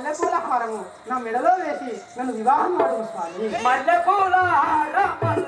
మల్లెపూల హారము నా మెడలో వేసి నన్ను వివాహం ఆడము స్వామి. మల్లెపూల హారమల్లనే